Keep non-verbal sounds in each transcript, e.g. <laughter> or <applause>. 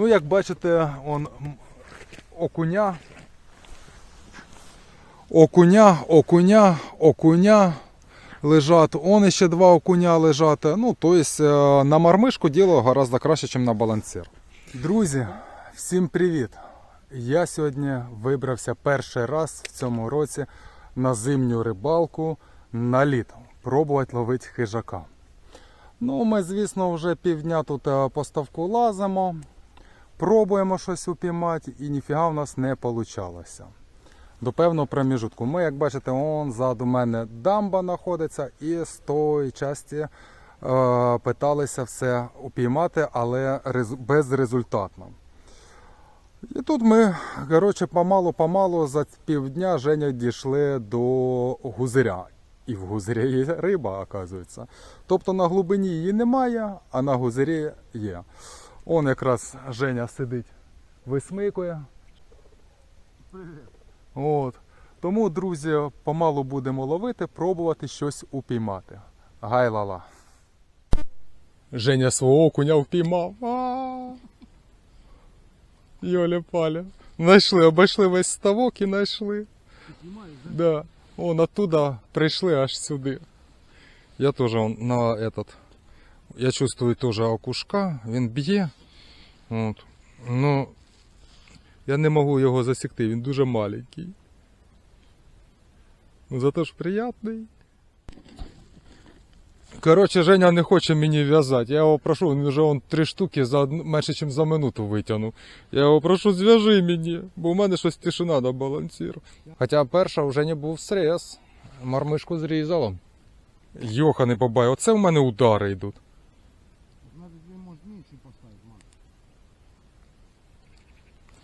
Ну, як бачите, он окуня. Окуня, окуня, окуня лежать. Он ще два окуня лежать. Ну, тобто на мармишку діло гораздо краще, ніж на балансир. Друзі, всім привіт! Я сьогодні вибрався перший раз в цьому році на зимню рибалку на літо. Пробувати ловити хижака. Ну, ми, звісно, вже півдня тут е, по ставку лазимо, пробуємо щось упіймати, і ніфіга в нас не вийшло. До певного проміжутку. Ми, як бачите, он ззаду мене дамба знаходиться, і з тої часті е, питалися все упіймати, але рез- безрезультатно. І тут ми, коротше, помалу-помалу за півдня Женя дійшли до гузиря. І в гузирі є риба, оказується. Тобто на глибині її немає, а на гузирі є. Он якраз Женя сидить, висмикує. От. Тому, друзі, помалу будемо ловити, пробувати щось упіймати. Гайлала. Женя свого окуня впіймав. А! Йоля паля. Знайшли, обійшли весь ставок і знайшли. Да. Вон оттуда прийшли аж сюди. Я теж на этот. Я чувствую теж окушка, він б'є. От. Ну, я не можу його засікти, він дуже маленький. Ну, зато ж приятний. Коротше, Женя не хоче мені в'язати. Я його прошу, він вже он три штуки за менше, ніж за минуту витягнув. Я його прошу, зв'яжи мені, бо в мене щось тишина на балансір. Хоча перша вже не був стрес. Мармишку зрізало. Йоха не бабай, оце в мене удари йдуть. Надо тебе, может, меньше поставить, Марк.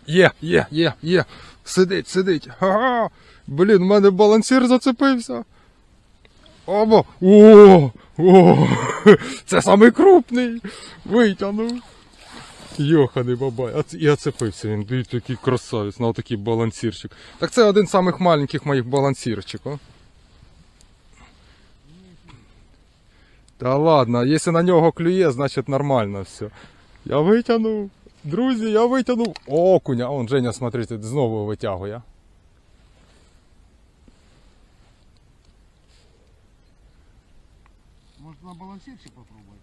Є, є, є, є. Сидить, сидить. Ага. Блін, в мене балансір зацепився. Оба. О, о, це самий крупний. Витягнув. Йоханий бабай. І оцепився він. Дивіться, такий красавець, на такий балансірчик. Так це один з самих маленьких моїх балансірчиків. Та ладно, якщо на нього клює, значить нормально все. Я витягнув. Друзі, я витягнув окуня. Он Женя, смотрите, знову витягує. Может, на балансирчик попробовать?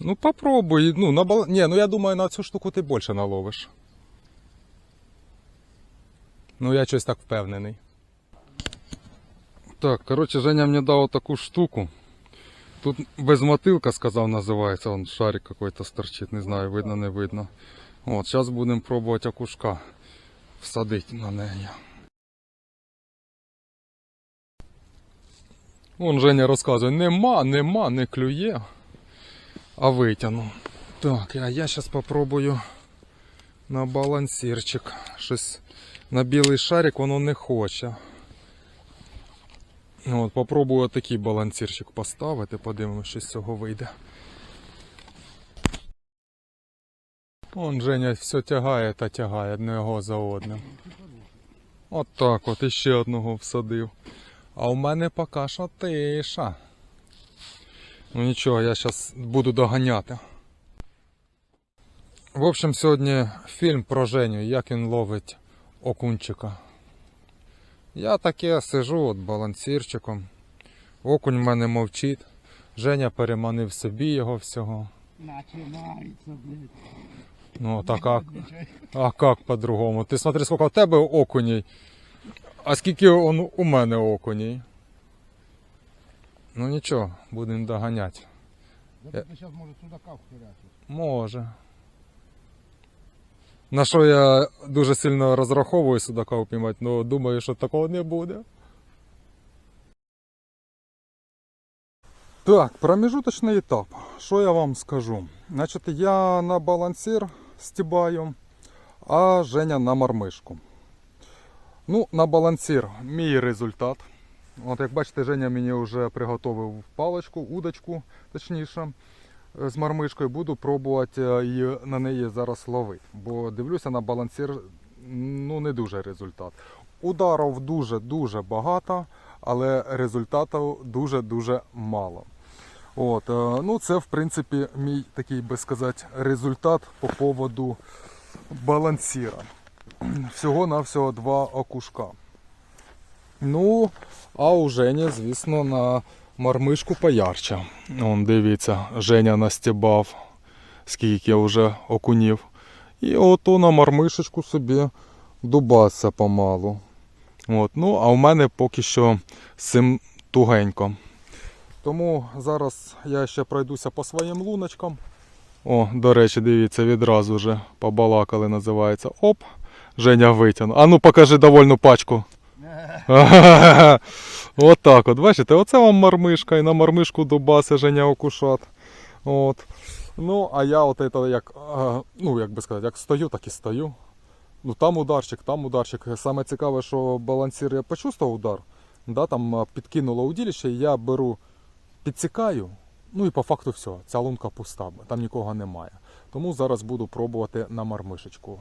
Ну попробуй. Ну, на бал... Не, ну я думаю, на цю штуку ти більше наловиш. Ну, я щось так впевнений. Так, коротше, Женя мені дав таку штуку. Тут без мотилка, сказав, називається. Он шарик какой-то сторчить, не знаю, видно, не видно. От, зараз будемо пробувати окушка всадити на неї. Вон Женя розказує, нема, нема, не клює. А витягну. Так, а я зараз попробую на балансирчик. Щось на білий шарик воно не хоче. От, попробую такий балансирчик поставити, подивимося, що з цього вийде. Он Женя все тягає та тягає одного за одним. От так от іще одного всадив. А у мене поки що тиша. Ну нічого, я зараз буду доганяти. В общем, сьогодні фільм про Женю, як він ловить окунчика. Я таке сижу от балансірчиком. Окунь в мене мовчить. Женя переманив собі його всього. Начинается, блядь. Ну так а, а як по-другому? Ти смотри, скільки в тебе окуней, а скільки он, у мене окуней. Ну нічого, будемо доганяти. Да ты сейчас, может, судака вхерячишь. Може. На що я дуже сильно розраховую судака упіймати, але думаю, що такого не буде. Так, промежуточний етап. Що я вам скажу? Значить, я на балансир стібаю, а Женя на мармишку. Ну, на балансир мій результат. От як бачите, Женя мені вже приготовив паличку, удочку, точніше з мармишкою буду пробувати е, її на неї зараз ловити. Бо дивлюся на балансир, ну не дуже результат. Ударів дуже-дуже багато, але результатів дуже-дуже мало. От, е, ну це в принципі мій такий, би сказати, результат по поводу балансіра. <clears throat> Всього-навсього два окушка. Ну, а у Жені, звісно, на мармишку поярче. Он, дивіться, Женя настібав, скільки вже окунів. І ото на мармишечку собі дубаться помалу. От. Ну, а у мене поки що з цим тугенько. Тому зараз я ще пройдуся по своїм луночкам. О, до речі, дивіться, відразу вже побалакали, називається. Оп, Женя витягнув. А ну покажи довольну пачку. <laughs> <laughs> от так от, бачите, оце вам мармишка, і на мармишку дубаси Женя окушат. От. Ну, а я от это як, ну, як би сказати, як стою, так і стою. Ну там ударчик, там ударчик. Саме цікаве, що балансір я почувствував удар. Да, там підкинуло удилище, і я беру, підсікаю. Ну і по факту все, ця лунка пуста, там нікого немає. Тому зараз буду пробувати на мармишечку.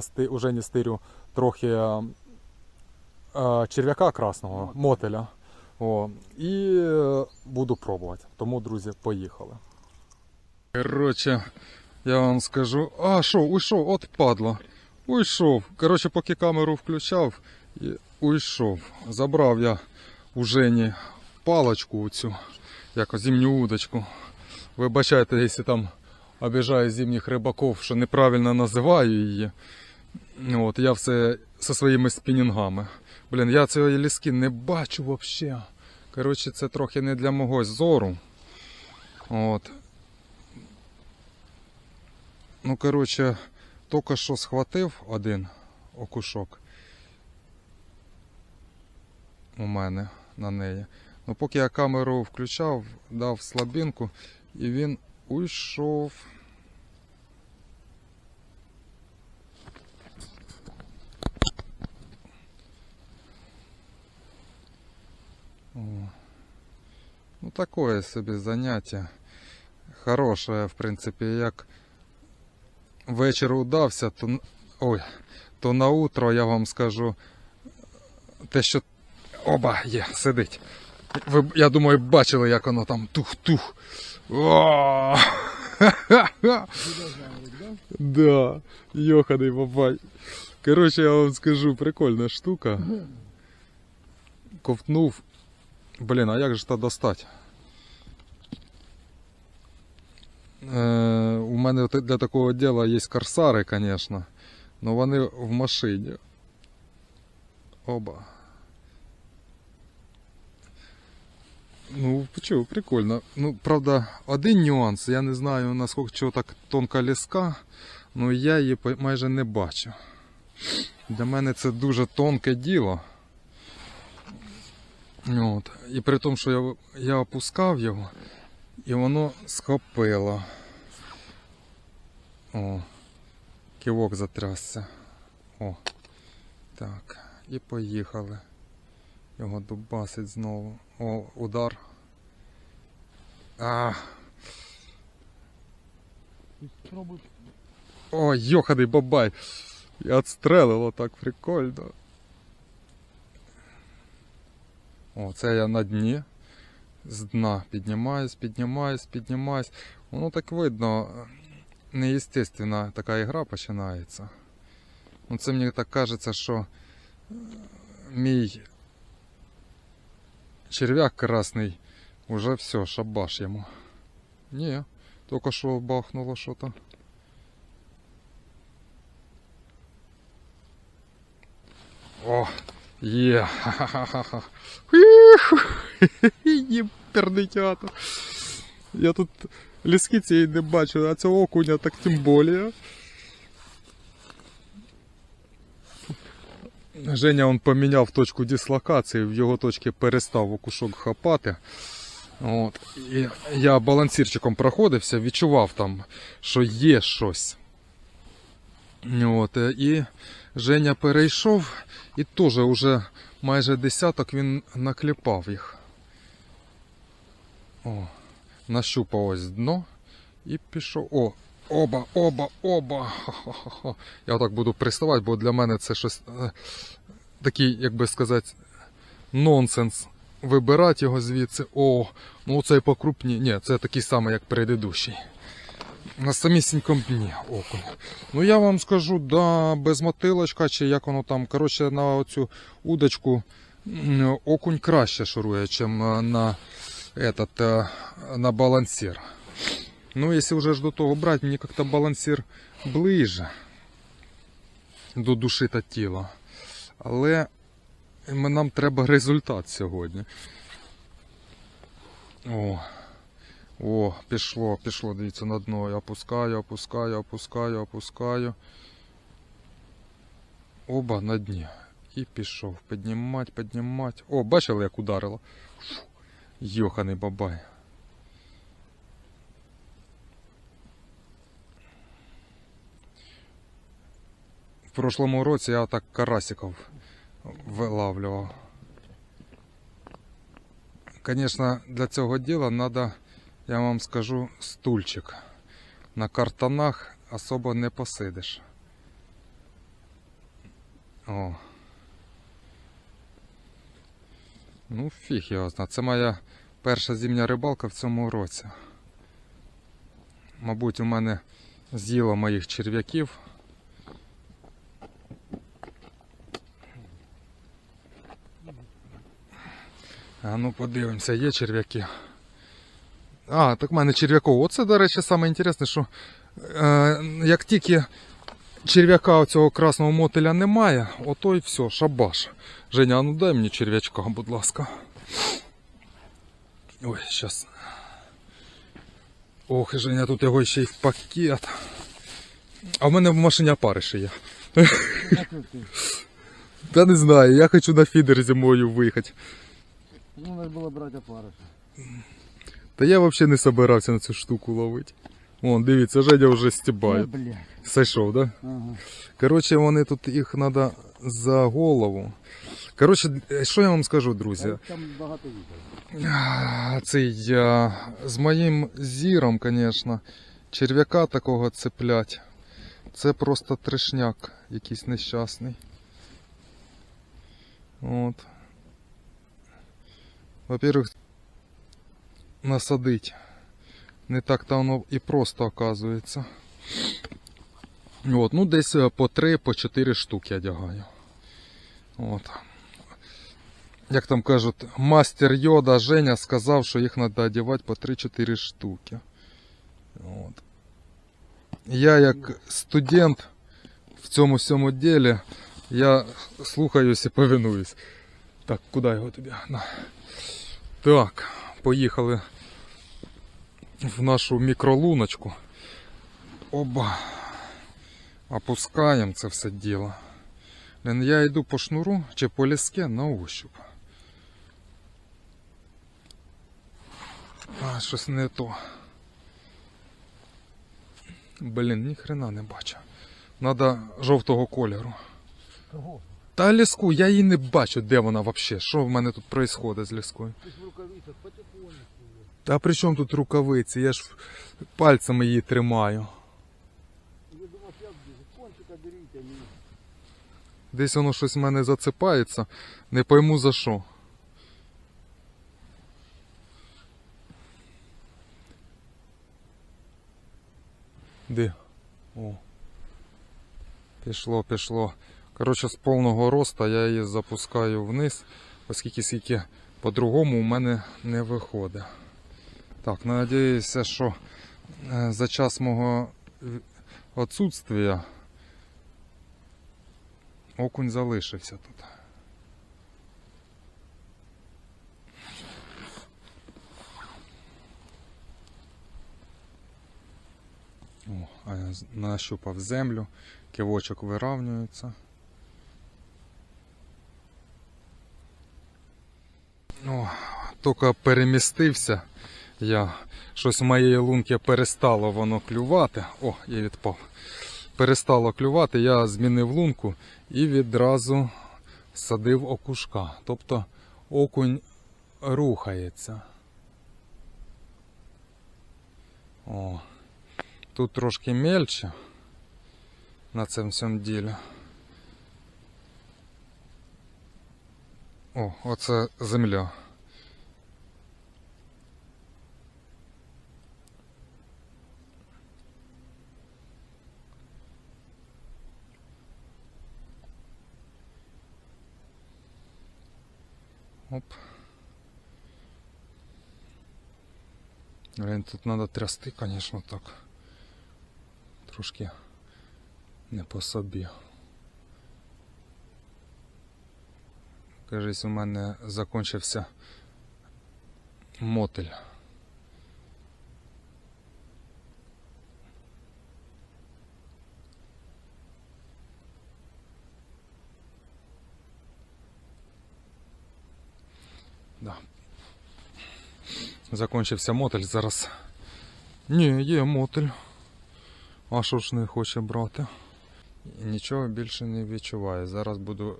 Сти, уже стирю трохи а, черв'яка красного, мотеля. О, і е, буду пробувати. Тому, друзі, поїхали. Коротше, я вам скажу. А, що, уйшов, от падла. Уйшов. Коротше, поки камеру включав, і уйшов. Забрав я у Жені палочку оцю, як зимню удочку. Вибачайте, якщо там обіжаю зимніх рибаків, що неправильно називаю її. От, я все зі своїми спінінгами. Блін, я цієї ліски не бачу взагалі. Коротше, це трохи не для мого зору. От. Ну, коротше, тільки що схватив один окушок у мене на неї. Ну, поки я камеру включав, дав слабинку, і він уйшов. Ну, такое собі заняття. Хороше, в принципі, як вечір удався, то, ой, то на утро я вам скажу те, що. Оба, є, сидить. Ви, я думаю, бачили, як воно там тух-тух. <laughs> Да, йоханий бабай. Коротше, я вам скажу, прикольна штука. Ковтнув. Блін, а як же то достать? Е, у мене для такого діла є корсари, звісно. але вони в машині. Оба. Ну, почув, прикольно. Ну, правда, один нюанс. Я не знаю, наскільки чого так тонка ліска, але я її майже не бачу. Для мене це дуже тонке діло. От. І при тому, що я, я опускав його, і воно схопило. О, кивок затрясся. О. Так. І поїхали. Його дубасить знову. О, удар. А, о, йоханий бабай. Я отстрелило так прикольно. О, це я на дні. З дна піднімаюсь, піднімаюсь, піднімаюсь. Воно так видно, неестественна така ігра починається. Ну, це мені так кажеться, що е, мій черв'як красний уже все, шабаш йому. Ні, тільки що бахнуло що-то. О, є. <laughs> Єперний театр. Я тут ліски цієї не бачу, а цього окуня так тим більше. Женя он поміняв точку дислокації, в його точці перестав окушок хапати. От. І я балансірчиком проходився, відчував там, що є щось. От. І Женя перейшов і теж уже майже десяток він накліпав їх. О, нащупав ось дно і пішов. О, оба, оба, оба. Я так буду приставати, бо для мене це щось е, такий, як би сказати, нонсенс вибирати його звідси. О, ну цей покрупні. Ні, це такий самий, як предыдущий. На самісінькому дні окунь. Ну я вам скажу, да, без мотилочка, чи як воно там. Коротше, на оцю удочку окунь краще шурує, ніж на, этот, е, на балансир. Ну, якщо вже ж до того брати, мені як-то балансир ближе до душі та тіла. Але нам треба результат сьогодні. О, о, пішло, пішло, дивіться, на дно. Я опускаю, опускаю, опускаю, опускаю. Оба на дні. І пішов. Піднімать, піднімать. О, бачили, як ударило? Йоханий бабай. В прошлому році я так карасиків вилавлював. Звісно, для цього діла треба, я вам скажу, стульчик. На картонах особо не посидиш. О. Ну, фіг його зна. Це моя перша зимня рибалка в цьому році. Мабуть, у мене з'їло моїх черв'яків. А ну подивимося, є черв'яки. А, так в мене черв'яков. Оце, до речі, саме інтересне, що е, як тільки черв'яка цього красного мотиля немає, ото й все, шабаш. Женя, ну дай мені черв'ячка, будь ласка. Ой, щас. Ох, Женя, тут його ще й в пакет. А в мене в машині опариші є. Та не знаю, я хочу на фідер зимою виїхати. Ну, надо було брати опариш. Та я взагалі не собирався на цю штуку ловити. Вон, дивіться, Женя вже стібає. Блядь. Сойшов, да? Ага. Коротше, вони тут їх треба за голову. Коротше, що я вам скажу, друзі? Там багато вітер. Цей а, з моїм зіром, звісно, черв'яка такого цеплять. Це просто трешняк якийсь нещасний. От. Во-первых, насадить. Не так-то воно і просто оказується. От, ну десь е, по 3, по 4 штуки одягаю. От. Як там кажуть, мастер Йода Женя сказав, що їх треба одягати по 3-4 штуки. От. Я як студент в цьому всьому ділі, я слухаюсь і повинуюсь. Так, куди його тобі? На. Так, поїхали в нашу мікролуночку. Оба. Опускаємо це все діло. Я йду по шнуру чи по ліске на ощуп. А, щось не то. Блін, ні хрена не бачу. Надо жовтого кольору. Та ліску, я її не бачу, де вона взагалі. Що в мене тут відбувається з ліскою? Та при чому тут рукавиці? Я ж пальцями її тримаю. А. Десь воно щось в мене зацепається, не пойму за що. Де? О. Пішло, пішло. Коротше, з повного роста я її запускаю вниз, оскільки скільки по-другому у мене не виходить. Так, надіюся, що е, за час мого відсутствия Окунь залишився тут. О, а я нащупав землю, кивочок виравнюється. О, тільки перемістився. Я щось моєї лунки перестало воно клювати. О, я відпав перестало клювати, я змінив лунку і відразу садив окушка. Тобто окунь рухається. О, тут трошки мельче на цьому всьому ділі. О, оце земля. Оп. Блин, тут треба трясти, звісно, так. Трошки не по собі. Кажись, у мене закінчився мотель. Да. Закончився мотель зараз. Ні, є мотель. А що ж не хоче брати? Нічого більше не відчуваю. Зараз буду.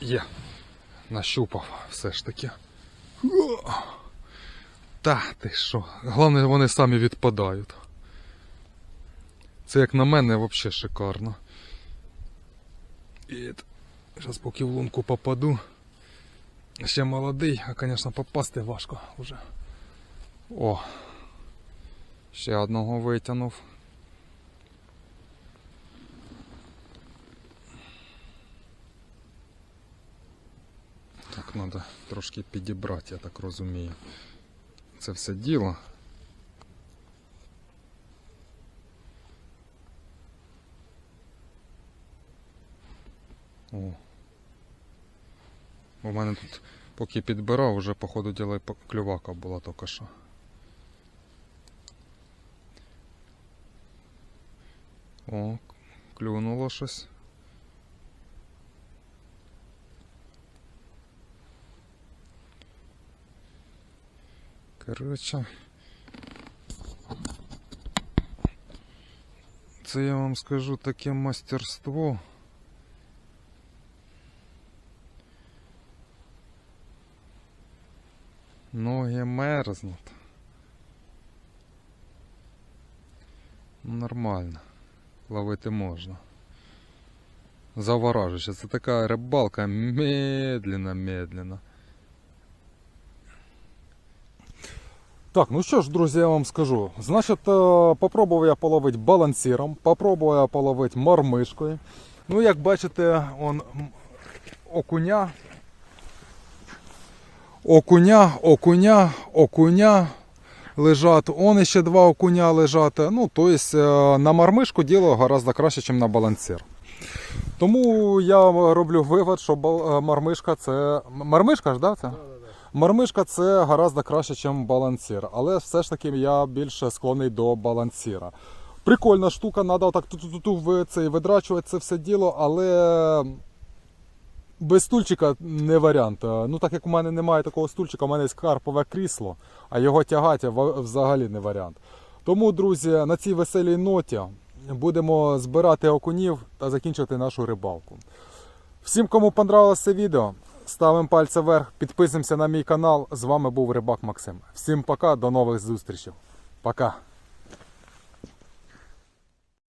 Є. Нащупав все ж таки. О! Та ти що? Головне, вони самі відпадають. Це як на мене взагалі шикарно. І зараз поки в лунку попаду. Ще молодий, а звісно попасти важко вже. О! Ще одного витягнув. Так, треба трошки підібрати, я так розумію. Це все діло. О. У мене тут, поки підбирав, вже по ходу діла клювака була тільки що. О, клюнуло щось. Коротше. Це я вам скажу таке мастерство. Ноги мерзнуть. Ну, Нормально. Ловити можна. Заворажуюче. Це така рибалка медленно, медленно. Так, ну що ж, друзі, я вам скажу. Значить, е, попробував я половити балансиром, попробував я половити мормишкою. Ну, як бачите, он окуня. Окуня, окуня, окуня лежать. Он ще два окуня лежать. Ну, тобто на мормишку діло гораздо краще, ніж на балансир. Тому я роблю вивод, що е, це. Мормишка ж, да, це? Мармишка це гораздо краще, ніж балансір, але все ж таки я більше склонний до балансіра. Прикольна штука, треба отак ту-ту-ту в видрачувати це все діло, але без стульчика не варіант. Е, Ну так як у мене немає такого стульчика, у мене є карпове крісло, а його тягати взагалі не варіант. Тому, друзі, на цій веселій ноті будемо збирати окунів та закінчити нашу рибалку. Всім, кому понравилось це відео, ставимо пальці вверх, підписуємося на мій канал. З вами був Рибак Максим. Всім пока, до нових зустрічей. Пока.